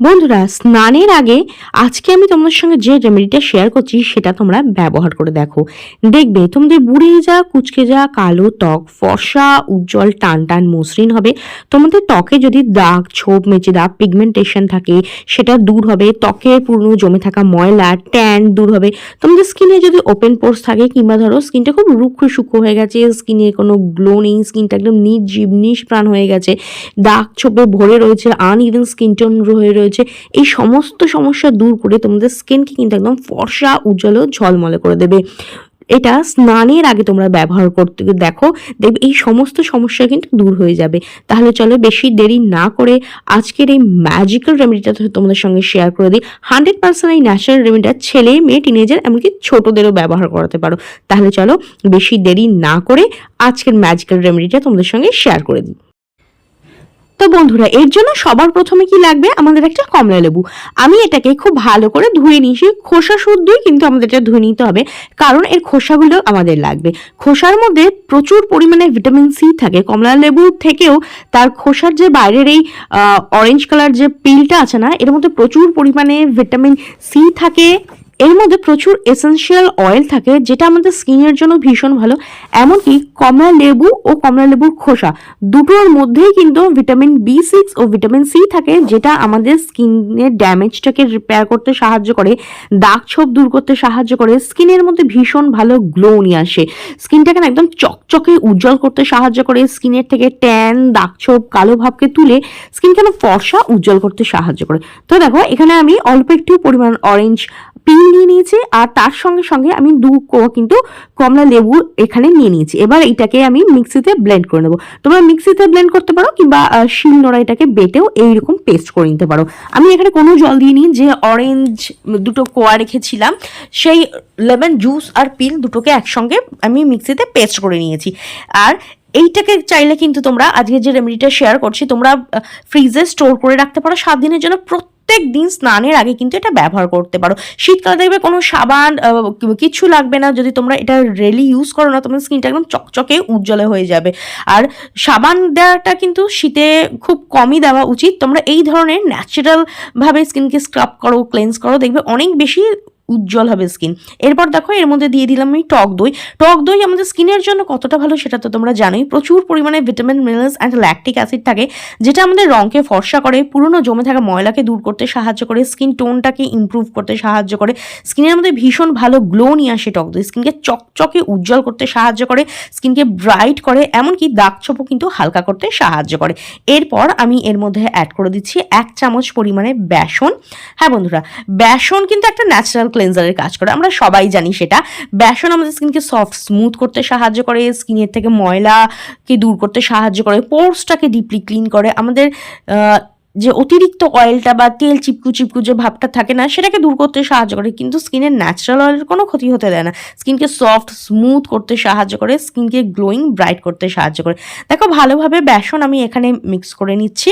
বন্ধুরা, স্নানের আগে আজকে আমি তোমাদের সঙ্গে যে রেমেডিটা শেয়ার করছি সেটা তোমরা ব্যবহার করে দেখো। দেখবে তোমাদের বুড়ে যা, কুচকে যা, কালো ত্বক, ফর্সা, উজ্জ্বল টান টান মসৃণ হবে। তোমাদের ত্বকে যদি দাগ, ছোপ, মেচে দাগ পিগমেন্টেশন থাকে, সেটা দূর হবে। ত্বকের পুরনো জমে থাকা ময়লা ট্যান দূর হবে। তোমাদের স্কিনে যদি ওপেন পোর্স থাকে, কিংবা ধরো স্কিনটা খুব রুক্ষ সূক্ষ্ম হয়ে গেছে স্কিনে কোনো গ্লো নেই স্কিনটা একদম নির্জীব, নিষ্প্রাণ হয়ে গেছে, দাগ, ছোপে ভরে রয়েছে আন ইভেন স্কিন টোন হয়ে রয়েছে এই সমস্ত সমস্যা দূর করে তোমাদের স্কিনকে কিন্তু একদম ফর্সা, উজ্জ্বল ঝলমলে করে দেবে। এটা স্নানের আগে তোমরা ব্যবহার করতে দেখো, দেখবে এই সমস্ত সমস্যা কিন্তু দূর হয়ে যাবে। তাহলে চলো বেশি দেরি না করে আজকের এই ম্যাজিক্যাল রেমেডিটা তোমাদের সঙ্গে শেয়ার করে দিই। হান্ড্রেড পার্সেন্ট এই ন্যাচারাল রেমেডিটা ছেলে, মেয়ে টিনেজার এমনকি ছোটদেরও ব্যবহার করাতে পারো। তাহলে চলো বেশি দেরি না করে আজকের ম্যাজিক্যাল রেমেডিটা তোমাদের সঙ্গে শেয়ার করে দিই। তো বন্ধুরা, এর জন্য সবার প্রথমে কি লাগবে? আমাদের একটা কমলা লেবু। আমি এটাকে খুব ভালো করে ধুয়ে নিয়েছি। খোসা শুদ্ধই কিন্তু আমাদের এটা ধুয়ে নিতে হবে, কারণ এর খোসাগুলো আমাদের লাগবে। খোসার মধ্যে প্রচুর পরিমাণে ভিটামিন সি থাকে। কমলা লেবু থেকেও তার খোসার যে বাইরের এই অরেঞ্জ কালার যে পিলটা আছে না, এর মধ্যে প্রচুর পরিমাণে ভিটামিন সি থাকে। এর মধ্যে প্রচুর এসেনশিয়াল অয়েল থাকে, যেটা আমাদের স্কিনের জন্য ভীষণ ভালো। এমনকি কমলা লেবু ও কমলা লেবুর খোসা, দুটোর মধ্যেই কিন্তু ভিটামিন বি সিক্স ও ভিটামিন সি থাকে, যেটা আমাদের স্কিনের ড্যামেজটাকে রিপেয়ার করতে সাহায্য করে, দাগ ছোপ দূর করতে সাহায্য করে স্কিনের মধ্যে ভীষণ ভালো গ্লো নিয়ে আসে। স্কিনটাকে না একদম চকচকে উজ্জ্বল করতে সাহায্য করে স্কিনের থেকে ট্যান দাগ ছোপ, কালো ভাবকে তুলে স্কিনকে ফর্সা উজ্জ্বল করতে সাহায্য করে। তো দেখো, এখানে আমি অল্প একটু পরিমাণ অরেঞ্জ পিল নিয়ে নিয়েছি, আর তার সঙ্গে সঙ্গে আমি দু কিন্তু কমলা লেবু এখানে নিয়ে নিয়েছি। এবার এটাকে আমি মিক্সিতে ব্লেন্ড করে নেব। তোমরা মিক্সিতে ব্লেন্ড করতে পারো কিংবা শিল নোড়া এটাকে বেটেও এইরকম পেস্ট করে নিতে পারো। আমি এখানে কোনো জল দিয়ে নিই যে অরেঞ্জ দুটো কোয়া রেখেছিলাম, সেই লেমন জুস আর পিল দুটোকে একসঙ্গে আমি মিক্সিতে পেস্ট করে নিয়েছি। আর এইটাকে চাইলে কিন্তু তোমরা, আজকে যে রেমেডিটা শেয়ার করছি, তোমরা ফ্রিজে স্টোর করে রাখতে পারো। সাত দিনের জন্য প্রত্যেক দিন স্নানের আগে কিন্তু এটা ব্যবহার করতে পারো। শীতকালে দেখবে কোনো সাবান কিছু লাগবে না। যদি তোমরা এটা রেলি ইউজ করো না তোমার স্কিনটা একদম চকচকে উজ্জ্বলে হয়ে যাবে। আর সাবান দেওয়াটা কিন্তু শীতে খুব কমই দেওয়া উচিত। তোমরা এই ধরনের ন্যাচারালভাবে স্কিনকে স্ক্রাব করো ক্লেন্স করো, দেখবে অনেক বেশি উজ্জ্বল হবে স্কিন এরপর দেখো, এর মধ্যে দিয়ে দিলাম আমি টক দই। টক দই আমাদের স্কিনের জন্য কতটা ভালো সেটা তো তোমরা জানোই। প্রচুর পরিমাণে vitamin minerals and lactic acid থাকে, যেটা আমাদের রঙকে ফর্সা করে, পুরনো জমে থাকা ময়লাকে দূর করতে সাহায্য করে স্কিন টোনটাকে ইমপ্রুভ করতে সাহায্য করে। স্কিনের মধ্যে ভীষণ ভালো গ্লো নিয়ে আসে টক দই। স্কিনকে চকচকে উজ্জ্বল করতে সাহায্য করে স্কিনকে ব্রাইট করে, এমনকি দাগ ছোপও কিন্তু হালকা করতে সাহায্য করে। এরপর আমি এর মধ্যে অ্যাড করে দিচ্ছি এক চামচ পরিমাণে বেসন। হ্যাঁ বন্ধুরা, বেসন কিন্তু একটা ন্যাচারাল ক্লেন্সারের কাজ করে। আমরা সবাই জানি সেটা। বেসন আমাদের স্কিনকে সফট স্মুথ করতে সাহায্য করে স্কিনের থেকে ময়লাকে দূর করতে সাহায্য করে পোর্সটাকে ডিপলি ক্লিন করে। আমাদের যে অতিরিক্ত অয়েলটা বা তেল চিপকু চিপকু যে ভাবটা থাকে না, সেটাকে দূর করতে সাহায্য করে। কিন্তু স্কিনের ন্যাচারাল অয়েলের কোনো ক্ষতি হতে দেয় না। স্কিনকে সফট স্মুথ করতে সাহায্য করে স্কিনকে গ্লোয়িং ব্রাইট করতে সাহায্য করে। দেখো, ভালোভাবে বেসন আমি এখানে মিক্স করে নিচ্ছি।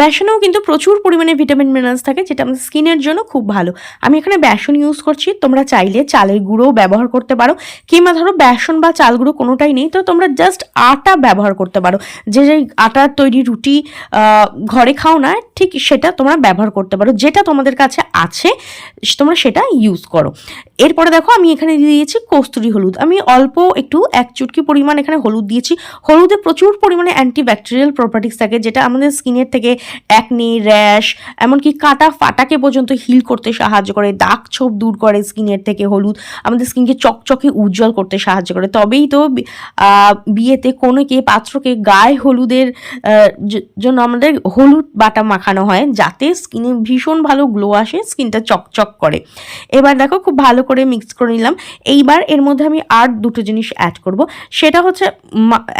বেসনেও কিন্তু প্রচুর পরিমাণে ভিটামিন মিনারেলস থাকে, যেটা আমাদের স্কিনের জন্য খুব ভালো। আমি এখানে বেসন ইউজ করছি, তোমরা চাইলে চালের গুঁড়োও ব্যবহার করতে পারো, কিংবা ধরো বেসন বা চাল গুঁড়ো কোনোটাই নেই, তো তোমরা জাস্ট আটা ব্যবহার করতে পারো। যে যে আটার তৈরি রুটি ঘরে খাও না, ঠিক সেটা তোমরা ব্যবহার করতে পারো, যেটা তোমাদের কাছে আছে, তোমরা সেটা ইউজ করো। এরপরে দেখো, আমি এখানে দিয়ে দিয়েছি কস্তুরি হলুদ। আমি অল্প একটু, এক চুটকি পরিমাণ এখানে হলুদ দিয়েছি। হলুদে প্রচুর পরিমাণে অ্যান্টিব্যাকটেরিয়াল প্রপার্টিস থাকে, যেটা আমাদের স্কিনের থেকে অ্যাকনি র্যাশ এমনকি কাটা ফাটাকে পর্যন্ত হিল করতে সাহায্য করে, দাগ ছোপ দূর করে স্কিনের থেকে হলুদ, আমাদের স্কিনকে চকচকে উজ্জ্বল করতে সাহায্য করে। তবেই তো বিয়েতে কোনোকে পাত্রকে গায়ে হলুদের জন্য আমাদের হলুদ বাটা মাখানো হয়, যাতে স্কিনে ভীষণ ভালো গ্লো আসে স্কিনটা চকচক করে। এবার দেখো খুব ভালো করে মিক্স করে নিলাম। এইবার এর মধ্যে আমি আর দুটো জিনিস অ্যাড করব। সেটা হচ্ছে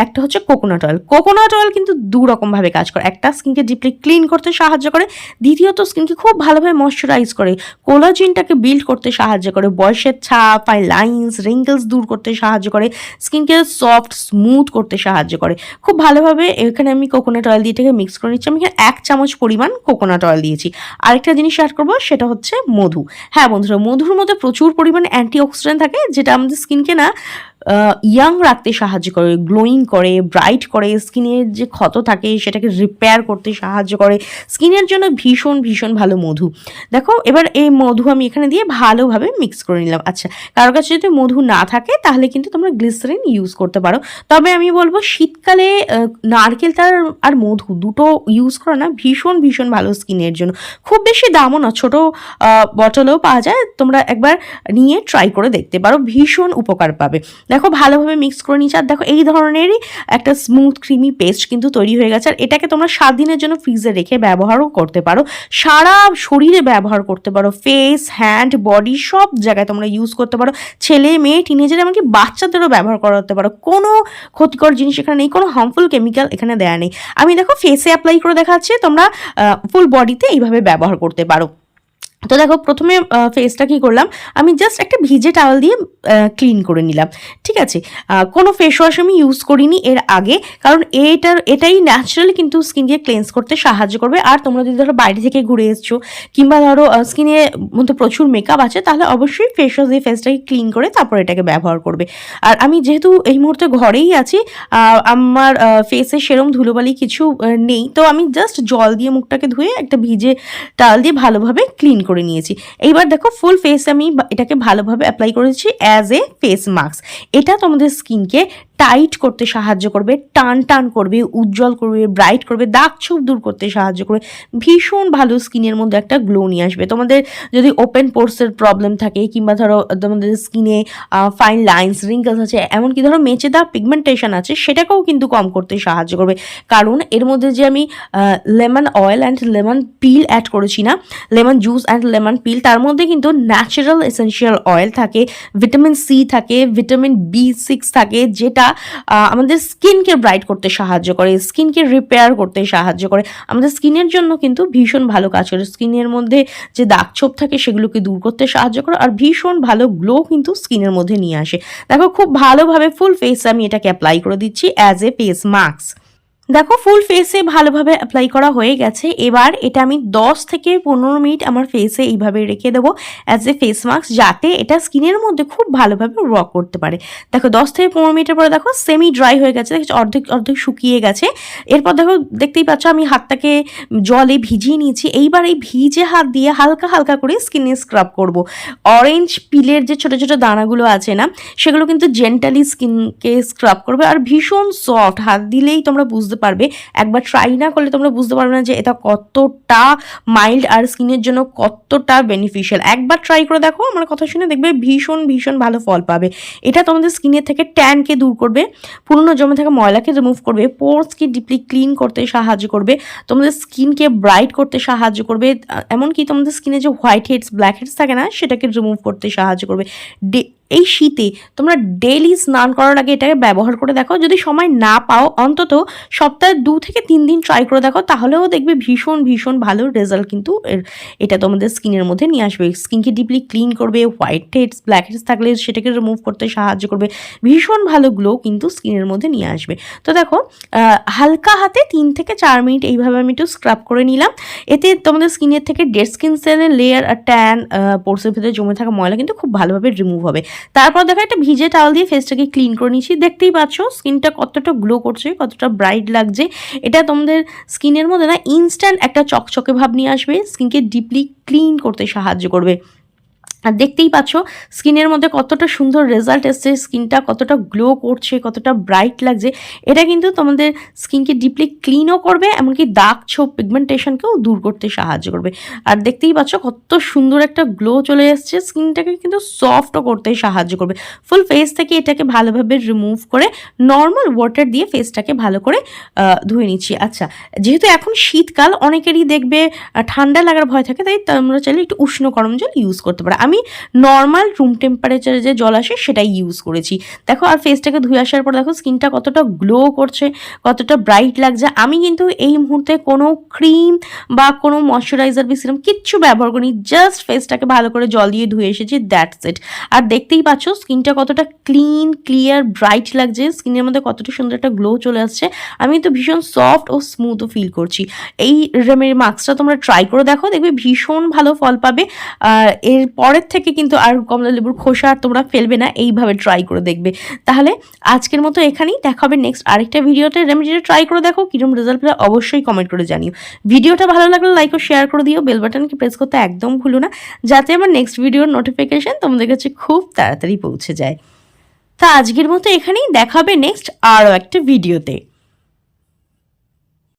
একটা হচ্ছে কোকোনাট অয়েল কোকোনাট অয়েল কিন্তু দু রকমভাবে কাজ করে। একটা স্কিনকে ডিপলি ক্লিন করতে সাহায্য করে। দ্বিতীয়ত স্কিনকে খুব ভালোভাবে ময়শ্চারাইজ করে। কোলাজিনটাকে বিল্ড করতে সাহায্য করে। বয়সের ছাপ ফাইন লাইন্স রিঙ্কেলস দূর করতে সাহায্য করে। স্কিনকে সফট স্মুথ করতে সাহায্য করে। খুব ভালোভাবে এখানে আমি কোকোনাট অয়েল দিয়ে থেকে মিক্স করে নিচ্ছি। আমি এখানে এক চামচ পরিমাণ কোকোনাট অয়েল দিয়েছি। আরেকটা জিনিস অ্যাড করব, সেটা হচ্ছে মধু। হ্যাঁ বন্ধুরা, মধুর মধ্যে প্রচুর পরিমাণে অ্যান্টি অক্সিডেন্ট থাকে, যেটা আমাদের স্কিনকে না ইয়াং রাখতে সাহায্য করে গ্লোয়িং করে ব্রাইট করে, স্কিনের যে ক্ষত থাকে সেটাকে রিপেয়ার করতে সাহায্য করে। স্কিনের জন্য ভীষণ ভীষণ ভালো মধু। দেখো, এবার এই মধু আমি এখানে দিয়ে ভালোভাবে মিক্স করে নিলাম। আচ্ছা কারোর কাছে যদি মধু না থাকে, তাহলে কিন্তু তোমরা গ্লিসারিন ইউজ করতে পারো। তবে আমি বলব, শীতকালে নারকেল তার আর মধু দুটো ইউজ করো না, ভীষণ ভীষণ ভালো স্কিনের জন্য। খুব বেশি দামও না, ছোটো বটলেও পাওয়া যায়। তোমরা একবার নিয়ে ট্রাই করে দেখতে পারো, ভীষণ উপকার পাবে। দেখো ভালোভাবে মিক্স করে নিচ্ছি আর দেখো এই ধরনেরই একটা স্মুথ ক্রিমি পেস্ট কিন্তু তৈরি হয়ে গেছে। আর এটাকে তোমরা সাত দিনের জন্য ফ্রিজে রেখে ব্যবহারও করতে পারো। সারা শরীরে ব্যবহার করতে পারো। ফেস হ্যান্ড বডি সব জায়গায় তোমরা ইউজ করতে পারো। ছেলে, মেয়ে টিনেজার এমনকি বাচ্চাদেরও ব্যবহার করতে পারো। কোনো ক্ষতিকর জিনিস এখানে নেই, কোনো হার্মফুল কেমিক্যাল এখানে দেয়া নেই। আমি দেখো ফেসে অ্যাপ্লাই করে দেখাচ্ছি, তোমরা ফুল বডিতে এইভাবে ব্যবহার করতে পারো। তো দেখো প্রথমে ফেসটা কি করলাম? আমি জাস্ট একটা ভিজে টাওয়াল দিয়ে ক্লিন করে নিলাম। ঠিক আছে? কোনো ফেস ওয়াশ আমি ইউজ করিনি এর আগে, কারণ এটার, এটাই ন্যাচারালি কিন্তু স্কিনকে ক্লেন্স করতে সাহায্য করবে। আর তোমরা যদি ধরো বাইরে থেকে ঘুরে এসছো, কিংবা ধরো স্কিনের মধ্যে প্রচুর মেকআপ আছে, তাহলে অবশ্যই ফেস ওয়াশ দিয়ে ফেসটাকে ক্লিন করে তারপর এটাকে ব্যবহার করবে। আর আমি যেহেতু এই মুহূর্তে ঘরেই আছি আমার ফেসে সেরম ধুলোবালি কিছু নেই। তো আমি জাস্ট জল দিয়ে মুখটাকে ধুয়ে একটা ভিজে টাল দিয়ে ভালোভাবে ক্লিন করে নিয়েছি। এইবার দেখো ফুল ফেস আমি এটাকে ভালোভাবে অ্যাপ্লাই করেছি অ্যাজ এ ফেস মাস্ক এটা তোমাদের স্কিনকে টাইট করতে সাহায্য করবে, টান টান করবে, উজ্জ্বল করবে, ব্রাইট করবে, দাগ ছোপ দূর করতে সাহায্য করবে। ভীষণ ভালো স্কিনের মধ্যে একটা গ্লো নিয়ে আসবে। তোমাদের যদি ওপেন পোর্সের প্রবলেম থাকে কিংবা ধরো তোমাদের স্কিনে ফাইন লাইন্স রিঙ্কলস আছে, এমনকি ধরো মেচে দেওয়া পিগমেন্টেশন আছে, সেটাকেও কিন্তু কম করতে সাহায্য করবে। কারণ এর মধ্যে যে আমি lemon oil and lemon peel add করেছি না lemon juice and lemon peel তার মধ্যে কিন্তু ন্যাচারাল এসেন্সিয়াল অয়েল থাকে ভিটামিন সি থাকে ভিটামিন বি সিক্স থাকে, যেটা আমাদের স্কিনকে ব্রাইট করতে সাহায্য করে, স্কিনকে রিপেয়ার করতে সাহায্য করে। আমাদের স্কিনের জন্য কিন্তু ভীষণ ভালো কাজ করে। স্কিনের মধ্যে যে দাগ ছোপ থাকে সেগুলোকে দূর করতে সাহায্য করে আর ভীষণ ভালো গ্লো কিন্তু স্কিনের মধ্যে নিয়ে আসে। দেখো, খুব ভালোভাবে ফুল ফেস আমি এটাকে অ্যাপ্লাই করে দিচ্ছি অ্যাজ এ ফেস মাস্ক দেখো ফুল ফেসে ভালোভাবে অ্যাপ্লাই করা হয়ে গেছে। এবার এটা আমি 10 থেকে পনেরো মিনিট আমার ফেসে এইভাবে রেখে দেবো অ্যাজ এ ফেস মাস্ক যাতে এটা স্কিনের মধ্যে খুব ভালোভাবে ওয়ার্ক করতে পারে। দেখো, দশ থেকে পনেরো মিনিটের পরে দেখো সেমি ড্রাই হয়ে গেছে দেখো অর্ধেক অর্ধেক শুকিয়ে গেছে। এরপর দেখো, দেখতেই পাচ্ছ আমি হাতটাকে জলে ভিজিয়ে নিয়েছি। এইবার এই ভিজে হাত দিয়ে হালকা হালকা করে স্কিনে স্ক্রাব করব। অরেঞ্জ পিলের যে ছোট ছোট দানাগুলো আছে না, সেগুলো কিন্তু জেন্টালি স্কিনকে স্ক্রাব করবে। আর ভীষণ সফট হাত দিলেই তোমরা বুঝতে পারবে। একবার ট্রাই না করলে তোমরা বুঝতে পারবে না যে এটা কতটা মাইল্ড আর স্কিনের জন্য কতটা বেনিফিশিয়াল একবার ট্রাই করে দেখো, আমার কথা শুনে দেখবে ভীষণ ভীষণ ভালো ফল পাবে। এটা তোমাদের স্কিনের থেকে ট্যানকে দূর করবে, পুরনো জমে থাকা ময়লাকে রিমুভ করবে পোর্সকে ডিপলি ক্লিন করতে সাহায্য করবে, তোমাদের স্কিনকে ব্রাইট করতে সাহায্য করবে এমনকি তোমাদের স্কিনে যে হোয়াইট হেডস ব্ল্যাক হেডস থাকে না, সেটাকে রিমুভ করতে সাহায্য করবে। এই শীতে তোমরা ডেলি স্নান করার আগে এটাকে ব্যবহার করে দেখো। যদি সময় না পাও, অন্তত সপ্তাহে দু থেকে তিন দিন ট্রাই করে দেখো, তাহলেও দেখবে ভীষণ ভীষণ ভালো রেজাল্ট কিন্তু এটা তোমাদের স্কিনের মধ্যে নিয়ে আসবে। স্কিনকে ডিপলি ক্লিন করবে হোয়াইট হেডস ব্ল্যাক হেডস থাকলে সেটাকে রিমুভ করতে সাহায্য করবে। ভীষণ ভালো গ্লো কিন্তু স্কিনের মধ্যে নিয়ে আসবে। তো দেখো হালকা হাতে তিন থেকে চার মিনিট এইভাবে আমি একটু স্ক্রাব করে নিলাম। এতে তোমাদের স্কিনের থেকে ডেড স্কিন সেলের লেয়ার আর ট্যান পোর্সের ভিতরে জমে থাকা ময়লা কিন্তু খুব ভালোভাবে রিমুভ হবে। তারপর দেখো একটা ভিজে টাওয়াল দিয়ে ফেসটাকে ক্লিন করে নিচ্ছি দেখতেই পাচ্ছ স্কিনটা কতটা গ্লো করছে, কতটা ব্রাইট লাগছে। এটা তোমাদের স্কিনের মধ্যে না ইনস্ট্যান্ট একটা চকচকে ভাব নিয়ে আসবে। স্কিনকে ডিপলি ক্লিন করতে সাহায্য করবে। আর দেখতেই পাচ্ছ স্কিনের মধ্যে কতটা সুন্দর রেজাল্ট এসছে স্কিনটা কতটা গ্লো করছে, কতটা ব্রাইট লাগছে। এটা কিন্তু তোমাদের স্কিনকে ডিপলি ক্লিনও করবে, এমনকি দাগ ছোপ পিগমেন্টেশনকেও দূর করতে সাহায্য করবে। আর দেখতেই পাচ্ছ কত সুন্দর একটা গ্লো চলে এসছে স্কিনটাকে কিন্তু সফটও করতে সাহায্য করবে। ফুল ফেস থেকে এটাকে ভালোভাবে রিমুভ করে নর্মাল ওয়াটার দিয়ে ফেসটাকে ভালো করে ধুয়ে নিচ্ছি। আচ্ছা যেহেতু এখন শীতকাল, অনেকেরই দেখবে ঠান্ডা লাগার ভয় থাকে, তাই তোমরা চাইলে একটু উষ্ণ গরম জল ইউজ করতে পারো। আমি নর্মাল রুম টেম্পারেচারে যে জল আসে সেটাই ইউজ করেছি। দেখো, আর ফেসটাকে ধুয়ে আসার পর দেখো স্কিনটা কতটা গ্লো করছে, কতটা ব্রাইট লাগছে। আমি কিন্তু এই মুহূর্তে কোনো ক্রিম বা কোনো ময়শ্চারাইজার বা সিরাম কিচ্ছু ব্যবহার করিনি জাস্ট ফেসটাকে ভালো করে জল দিয়ে ধুয়ে এসেছি দ্যাটস ইট আর দেখতেই পাচ্ছ স্কিনটা কতটা ক্লিন ক্লিয়ার ব্রাইট লাগছে স্কিনের মধ্যে কতটা সুন্দর একটা গ্লো চলে আসছে। আমি তো ভীষণ সফট ও স্মুথও ফিল করছি। এই রেমেডি মাস্কটা তোমরা ট্রাই করে দেখো, দেখবে ভীষণ ভালো ফল পাবে। আর এরপরে পরের থেকে কিন্তু আর কমলা লেবুর খোসা আর তোমরা ফেলবে না, এইভাবে ট্রাই করে দেখবে। তাহলে আজকের মতো এখানেই, দেখা হবে নেক্সট আরেকটা ভিডিওতে রেমেডিটা ট্রাই করে দেখো, কিরম রেজাল্ট পেলে অবশ্যই কমেন্ট করে জানিও। ভিডিওটা ভালো লাগলে লাইক ও শেয়ার করে দিও বেল বাটনকে প্রেস করতে একদম ভুলো না, যাতে আমার নেক্সট ভিডিওর নোটিফিকেশান তোমাদের কাছে খুব তাড়াতাড়ি পৌঁছে যায়। তা আজকের মতো এখানেই, দেখা হবে নেক্সট আরও একটা ভিডিওতে